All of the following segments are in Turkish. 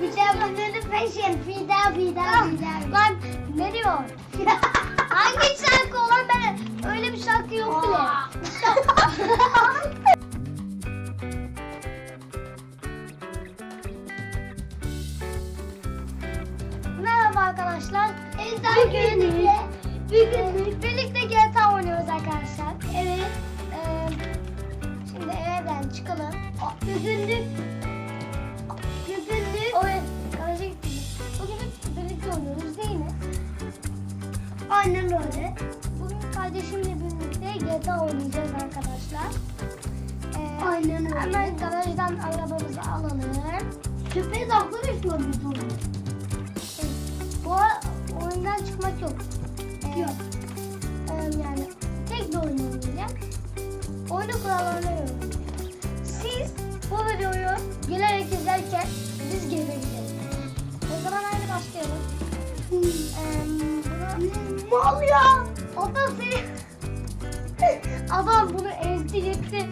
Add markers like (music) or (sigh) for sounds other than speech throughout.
Şey yapamıyordum peşin. Fida fida Ah, fida. Lan ne diyor? (laughs) Hangi şarkı olan ben öyle bir şarkı yok bile. (laughs) Merhaba arkadaşlar. Bugün, bugün birlikte GTA oynuyoruz arkadaşlar. Evet. Ee, şimdi evden çıkalım. Güzündük. Garaja gittik. Bugün hep birlikte oynuyoruz değil mi? Aynen öyle. Bugün kardeşimle birlikte GTA oynayacağız arkadaşlar. Ee, Aynen öyle. Hemen garajdan arabamızı alalım. Sürpriz arkadaşlar biz onu. Bu ara oyundan çıkmak yok. Ee, Yok. e, yani tek bir oyun oynayacağım. Oyunu kurallarına göre. Siz bu videoyu izlerken biz gelebiliriz. O zaman hadi başlayalım. Ee, bunu... Mal ya. Adam seni... (laughs) Adam bunu ezdi gitti.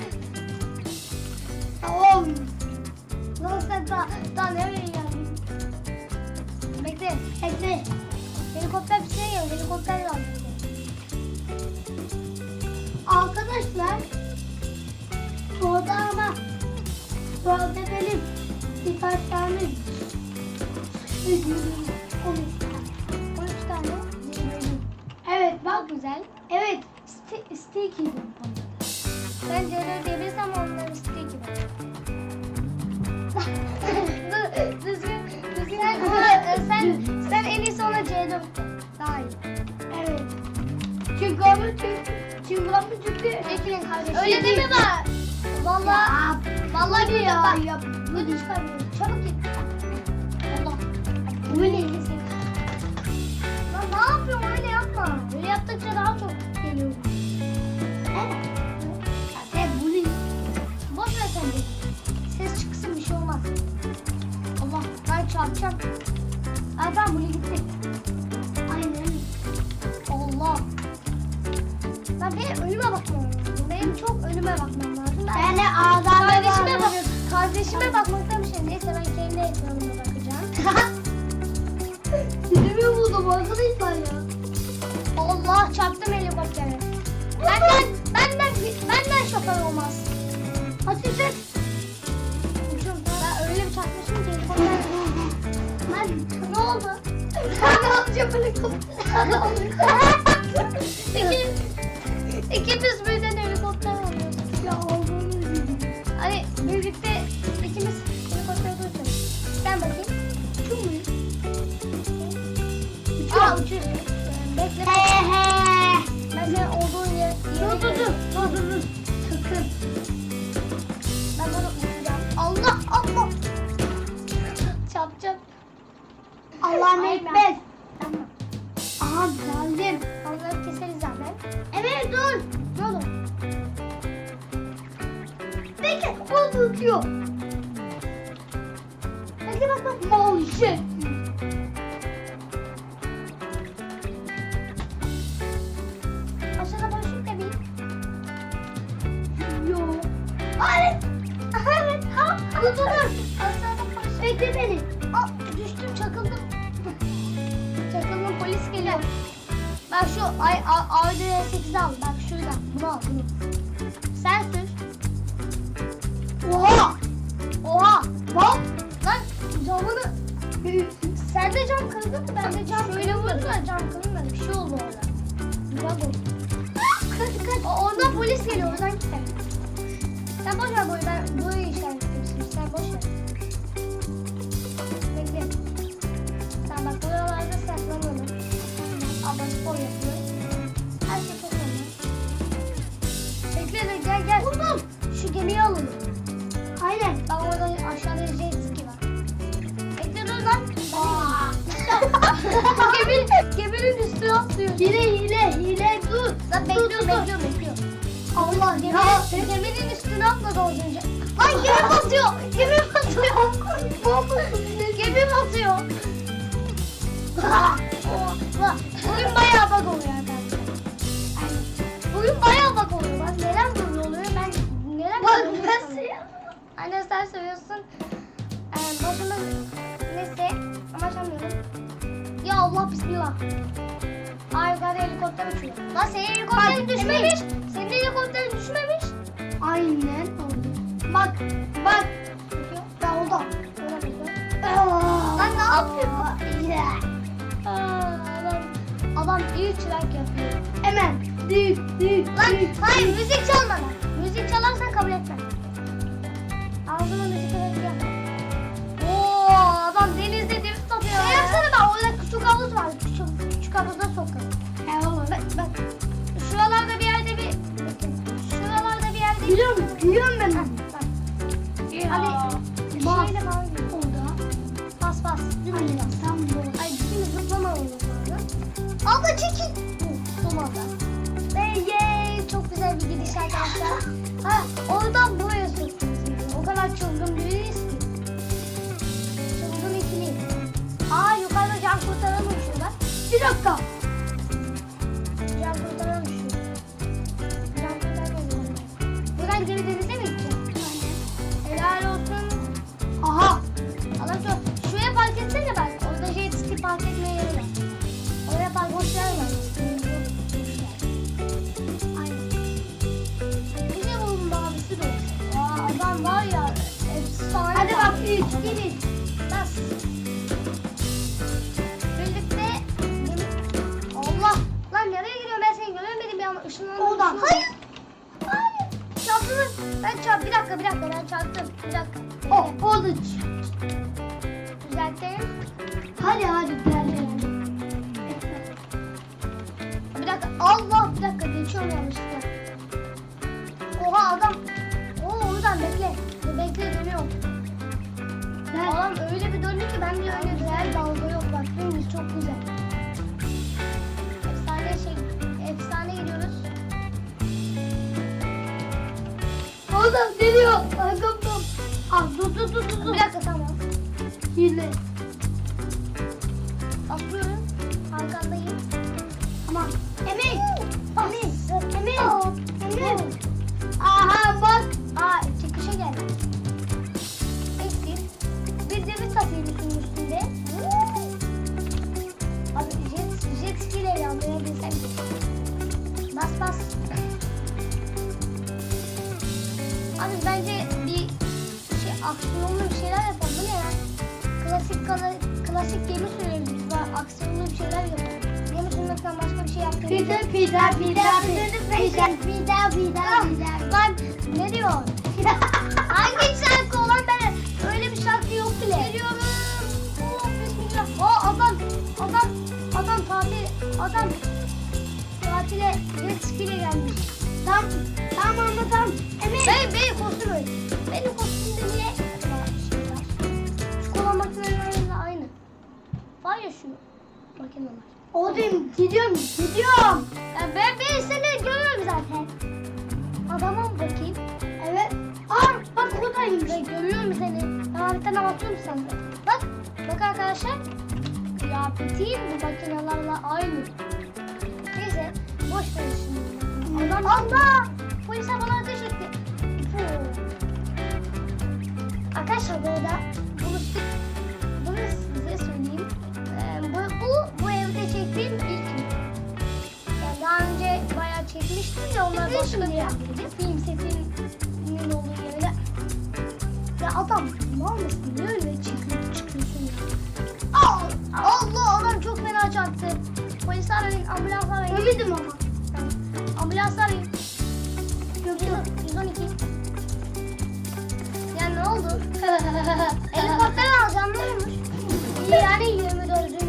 Tamam. Lan sen daha, daha nereye geldin? Bekle. Bekle. Helikopter bir şey geliyor. Helikopter lazım. Arkadaşlar. Orada ama. Orada benim birkaç tane. Üzüldüm. 13 tane. Evet bak. Güzel. Evet. Sti sticky bu. Ben C4 diyebilirsem onları sticky bu. Dur, Düzgün, düzgün. Sen, sen, sen en iyisi ona C4 de. Daha iyi. Evet. Çünkü ama çünkü. Çünkü ama çünkü. Öyle deme bak. Vallahi, vallahi bir ya. bak. Yap. Ödünç çıkarmıyorum. Çabuk git. Allah. Bu ne? Lan ne yapıyorsun öyle yapma. Öyle yaptıkça daha çok geliyor. Evet. Ya Sen bu ne? Boş ver sen de. Ses çıksın bir şey olmaz. Allah ben çarpacağım. Ay ben bunu gitti. Kardeşime bakmaktan bir şey. Neyse ben kendi ekranıma bakacağım. (laughs) Dilimi buldum arkadaşlar ya. Allah çarptım helikoptere. Benden, benden, benden şoför olmaz. Uçum. Ben öyle bir çarpmışım ki. Ben Ne oldu? Ben alacağım helikopter. İki, ikimiz birden helikopter alıyoruz. Ya üzüldüm. Hani birlikte ikimiz helikopter uçuyoruz. Sen bakayım. Şu mu? Aa uçuyorsun. Ee, Bekle. He he. Ben senin olduğun yer. Dur dur dur. Dur dur dur. Sakın. Ben bunu uçacağım. Allah Allah. Çarpacağım. Allah'ın Aynen. ekber. Tamam. Aha geldim. Onları keseriz zaten. Evet dur. Olur? Bekle. O tutuyor. Bak bak. Mal şey. Aşağıda boşluk da bir. Yok. Evet. Evet. Ha. Dur. Aşağıda boşluk. Bekle beni. Aa, düştüm çakıldım. Çakıldım polis geliyor. Bak şu ay, a, Audi R8'i al. Bak şurada. Bunu al bunu. Sen de cam kırdın mı? Ben de cam Şöyle vurdular cam kırılmadı. Bir şey oldu orada. Bir oldu. Kaç kaç. O, oradan polis geliyor. Oradan git sen. Sen boş ver boyu. Ben boyu işaretledim şimdi. Sen boş ver. Atlıyor. Hile hile hile dur. Lan Dur, bekliyor, dur, dur. bekliyor, bekliyor. Allah ya. geminin üstüne atladı az önce. Ay gemi (laughs) batıyor. Gemi batıyor. gemi batıyor. Bugün bayağı bug oluyor arkadaşlar. Bugün bayağı bug oluyor. Bak neden böyle oluyor? Ben Bak böyle oluyor nasıl ya? Anne sen seviyorsun. Ee, başımız Allah bismillah. Ay yukarıda helikopter uçuyor. Lan senin helikopterin düşmemiş. Senin helikopterin düşmemiş. Aynen oldu. Bak bak. Ben oldu. Lan ne yapıyor? Aa, adam, adam iyi çırak yapıyor. Hemen. Düt düt Lan düt. hayır müzik çalmadan. Müzik çalarsan kabul etmem. Ağzına müzik çalacağım. Oo adam denizde drift atıyor. Şey yapsana bak orada küçük havuz var. Küçük, küçük havuza sokalım. He oğlum. Bak bak. Şuralarda bir yerde bir şuralarda bir yerde Gülüyorum. Gülüyorum ben. Heh, bak. Hadi. Bir Bas. şeyle bağlı. Orada. Bas bas. Dümdüz Aynen. bas. Tam bu. Ay şimdi zıplamamamız lazım. Abla çekil. Tutulmadı. Ve yey çok güzel bir gidiş arkadaşlar. Ha oradan buraya Gelin. Bas. Allah. Lan nereye gidiyorum ben seni göremedim ya. Işınlandım. Oradan. Hayır. Hayır. Çarptınız. Ben çarp. Bir dakika bir dakika ben çarptım. Bir dakika. Oh oldu. Düzeltelim. Hadi hadi Geliyor. Arkamdan. Ah dur dur dur dur. dur. Bir dakika tamam. Hile. Pide pide pide pide pide pide pide. Lan ne diyor? (laughs) Hangi şarkı olan ben öyle bir şarkı yok bile. Geliyorum. Oh, bismillah. Oh, adam adam adam tatil adam tatile jet ski ile gelmiş. Tam tam ama tam. Evet. Benim, benim kostüm öyle. Benim kostümde niye kola makinelerinde aynı. Var ya şu makineler. Oğlum gidiyorum gidiyorum. Ya ben, ben seni görüyorum zaten. Adama mı bakayım? Evet. Aa bak oradaymış. Ben görüyorum seni. Ben haritanı atıyorum sana. Bak. Bak arkadaşlar. Kıyafetim bu makinelerle aynı. Neyse. Boş ver şimdi. Adam Allah! Polis bana ateş etti. Puh. Arkadaşlar bu bunu, setinin olduğu yerde. Ya adam mal mısın? Niye öyle çıkıyor, çıkıyorsun ya? Allah adam çok fena çarptı. Polis arayın, ambulans arayın. Ölmedim ama. Ambulans arayın. Yok yok. 112. Ya ne oldu? (laughs) Helikopter alacağım ne? İyi yani 24.